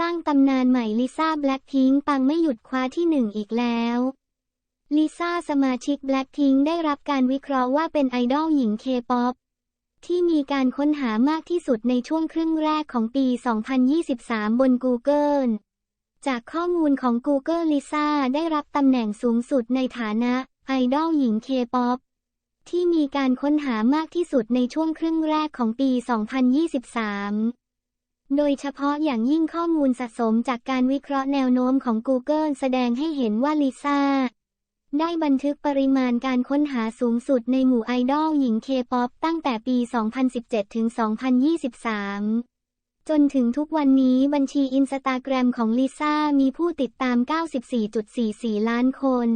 สร้างตำนานใหม่ลิซ่าแบล็คพิงปังไม่หยุดคว้าที่หนึ่งอีกแล้วลิซ่าสมาชิกแบล็คพิงได้รับการวิเคราะห์ว่าเป็นไอดอลหญิงเคป๊อปที่มีการค้นหามากที่สุดในช่วงครึ่งแรกของปี 2023 บน Google จากข้อมูลของ Google ลิซ่าได้รับตำแหน่งสูงสุดในฐานะไอดอลหญิงเคป๊อปที่มีการค้นหามากที่สุดในช่วงครึ่งแรกของปี 2023 โดยเฉพาะอย่างยิ่งข้อมูลสะสมจากการวิเคราะห์แนวโน้มของ Google แสดงให้เห็นว่าลิซ่า ได้บันทึกปริมาณการค้นหาสูงสุดในหมู่ไอดอลหญิงเคป๊อปตั้งแต่ปี 2017 ถึง 2023 จนถึงทุกวันนี้บัญชีอินสตาแกรมของลิซ่ามีผู้ติดตาม 94.44 ล้านคน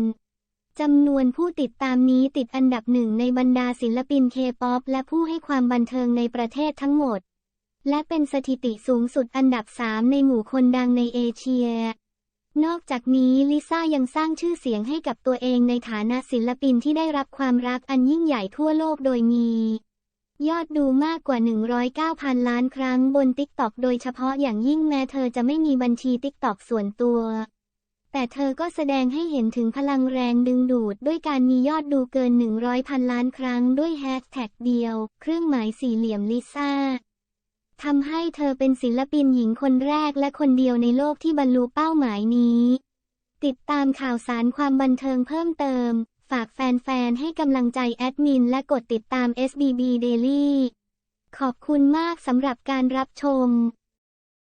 จำนวนผู้ติดตามนี้ติดอันดับหนึ่งในบรรดาศิลปินเคป๊อปและผู้ให้ความบันเทิงในประเทศทั้งหมด และเป็นสถิติสูงสุดอันดับ3ในหมู่คนดังในเอเชีย นอกจากนี้ลิซ่ายังสร้างชื่อเสียงให้กับตัวเองในฐานะศิลปินที่ได้รับความรักอันยิ่งใหญ่ทั่วโลกโดยมี ยอดดูมากกว่า 109,000 ล้านครั้งบนติ๊กต็อกโดยเฉพาะอย่างยิ่งแม้เธอจะไม่มีบัญชีติ๊กต็อกส่วนตัว แต่เธอก็แสดงให้เห็นถึงพลังแรงดึงดูดด้วยการมียอดดูเกิน 100พันล้านครั้งด้วยแฮชแท็กเดียว เครื่องหมายสี่เหลี่ยมลิซ่า ทำให้เธอเป็นศิลปินหญิงคนแรกและคนเดียวในโลกที่บรรลุเป้าหมายนี้ ติดตามข่าวสารความบันเทิงเพิ่มเติม ฝากแฟนๆ ให้กำลังใจแอดมินและกดติดตาม SBB Daily ขอบคุณมากสำหรับการรับชม